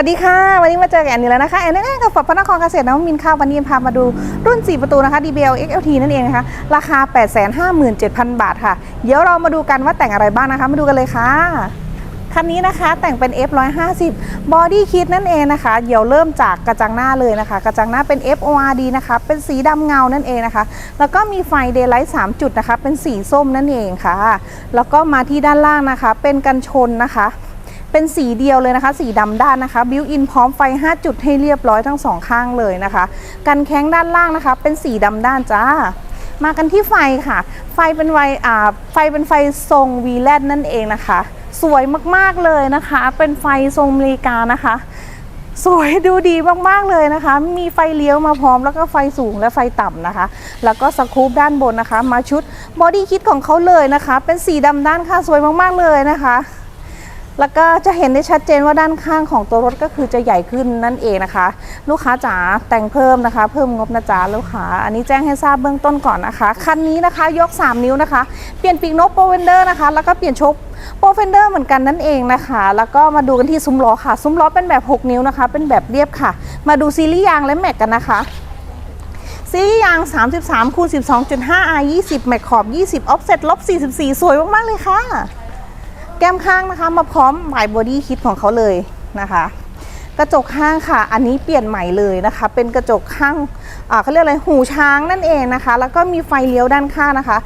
วัสดีค่ะ วันนี้มาเจอกับแอนนี่แล้วนะคะแอนนี่กับฝอดพระนครเกษตรนวมินทร์ค่ะวันนี้พามาดูรุ่น 4 ประตูนะคะ DBL XLT นั่นเองนะคะ ราคา 857,000 บาทค่ะ เดี๋ยวเรามาดูกันว่าแต่งอะไรบ้างนะคะ มาดูกันเลยค่ะคันนี้นะคะแต่งเป็น F150 Body Kit นั่นเองนะคะเดี๋ยวเริ่มจากกระจังหน้าเลยนะคะ กระจังหน้าเป็น FORD นะคะ เป็นสีดำเงานั่นเองนะคะ แล้วก็มีไฟ Daylight 3 จุดนะคะ เป็นสีส้มนั่นเองค่ะ แล้วก็มาที่ด้านล่างนะคะ เป็นกันชนนะคะ เป็นสีเดียวเลยนะคะ สีดำด้านนะคะ บิวอินพร้อมไฟ 5 จุดให้เรียบร้อยทั้งสองข้างเลยนะคะ กันแข้งด้านล่างนะคะ เป็นสีดำด้านจ้า มากันที่ไฟค่ะ ไฟเป็นไฟอ่าไฟเป็นไฟทรงวีแลดนั่นเองนะคะ สวยมากๆเลยนะคะ เป็นไฟทรงอเมริกานะคะ สวยดูดีมากๆเลยนะคะ มีไฟเลี้ยวมาพร้อมแล้วก็ไฟสูงและไฟต่ำนะคะ แล้วก็สกู๊ปด้านบนนะคะ มาชุดบอดี้คิดของเขาเลยนะคะ เป็นสีดำด้านค่ะสวยมากๆเลยนะคะ แล้วก็จะเห็นได้ชัดเจนว่าด้านข้างของตัวรถก็คือจะใหญ่ขึ้นนั่นเองนะคะ ลูกค้าจ๋าแต่งเพิ่มนะคะ เพิ่มงบนะจ๊ะลูกค้า อันนี้แจ้งให้ทราบเบื้องต้นก่อนนะคะ คันนี้นะคะยก 3 นิ้วนะคะ เปลี่ยนปีกนกโปรเวนเดอร์นะคะ แล้วก็เปลี่ยนชกโปรเฟนเดอร์เหมือนกันนั่นเองนะคะ แล้วก็มาดูกันที่ซุ้มล้อค่ะ ซุ้มล้อเป็นแบบ 6 นิ้วนะคะ เป็นแบบเรียบค่ะ มาดูซีรีส์ยางและแม็กกันนะคะซีรีส์ยาง 33คูณ12.5 R 20 แม็กขอบ 20 ออฟเซ็ตลบ 44 สวยมาก ๆ เลยค่ะ แก้มข้างนะคะ มาพร้อมหมายบอดี้คิดของเขาเลยนะคะ กระจกข้างค่ะ อันนี้เปลี่ยนใหม่เลยนะคะ เป็นกระจกข้างเขาเรียกอะไรหูช้างนั่นเองนะคะ แล้วก็มีไฟเลี้ยวด้านข้างนะคะ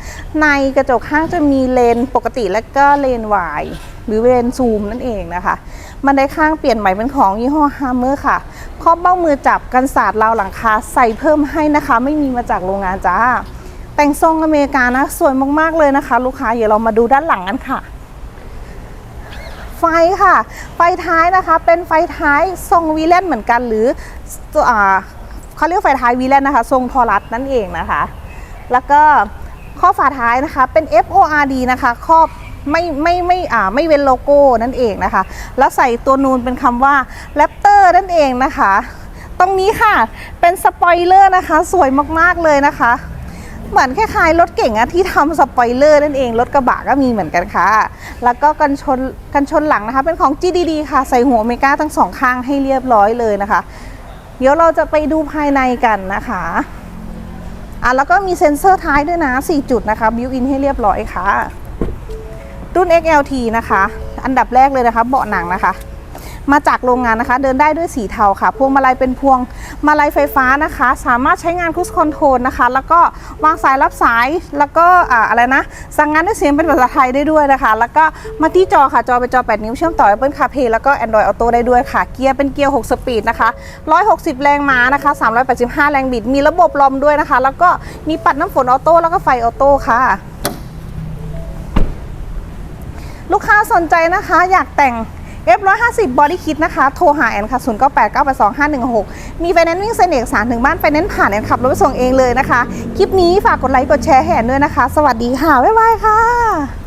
ในกระจกข้างจะมีเลนปกติและก็เลนวายหรือเลนซูมนั่นเองนะคะบันไดข้างเปลี่ยนใหม่เป็นของยี่ห้อฮาร์เมอร์ค่ะครอบเบ้ามือจับกันศาสตร์ราวหลังคาใส่เพิ่มให้นะคะ ไม่มีมาจากโรงงานจ้าแต่งทรงอเมริกานะสวยมากๆเลยนะคะ ลูกค้าเดี๋ยวเรามาดูด้านหลังกันค่ะ ไฟค่ะ ไฟท้ายนะคะเป็นไฟท้ายทรงวีแลนเหมือนกันหรืออเขาเรียกไฟท้ายวีแลนนะคะ ทรงทอรัสนั่นเองนะคะ แล้วก็ข้อฝาท้ายนะคะเป็น FORD นะคะครอบไม่ไม่ไม่อ่าไม่เว้นโลโก้นั่นเองนะคะ แล้วใส่ตัวนูนเป็นคำว่า Raptor นั่นเองนะคะ ตรงนี้ค่ะเป็นสปอยเลอร์นะคะ สวยมากๆเลยนะคะ เหมือนคล้ายๆรถเก่งอะที่ทำสปอยเลอร์นั่นเอง รถกระบะก็มีเหมือนกันค่ะ แล้วก็กันชนกันชนหลังนะคะ เป็นของ GDD ค่ะ ใส่หัวเมกาทั้งสองข้างให้เรียบร้อยเลยนะคะ เดี๋ยวเราจะไปดูภายในกันนะคะอะแล้วก็มีเซ็นเซอร์ท้ายด้วยนะ 4 จุดนะคะบิวอินให้เรียบร้อยค่ะ รุ่น XLT นะคะ อันดับแรกเลยนะคะ เบาะหนังนะคะ มาจากโรงงานนะคะ เดินได้ด้วยสีเทาค่ะ พวงมาลัยเป็นพวงมาลัยไฟฟ้านะคะ สามารถใช้งานคุชคอนโทรลนะคะ แล้วก็วางสายรับสายแล้วก็อ่าอะไรนะสั่งงานด้วยเสียงเป็นภาษาไทยได้ด้วยนะคะ แล้วก็มาที่จอค่ะจอเป็นจอ 8 นิ้วเชื่อมต่อ Apple CarPlay แล้วก็ Android Auto ได้ด้วยค่ะ เกียร์เป็นเกียร์ 6 สปีดนะคะ 160 แรงม้านะคะ 385 แรงบิด มีระบบลมด้วยนะคะ แล้วก็มีปัดน้ำฝนออโต้แล้วก็ไฟออโต้ค่ะลูกค้าสนใจนะคะอยากแต่ง F150 Body Kit นะคะ โทรหาแอนค่ะ0 9 8 9 8 2 5 1 6 มีไฟแนนซ์วิ่งเซนเอกสารถึงบ้านไฟแนนซ์ผ่านแอนขับรถไปส่งเองเลยนะคะ คลิปนี้ฝากกดไลค์กดแชร์แห่ด้วยนะคะ สวัสดีค่ะ บ๊ายบายค่ะ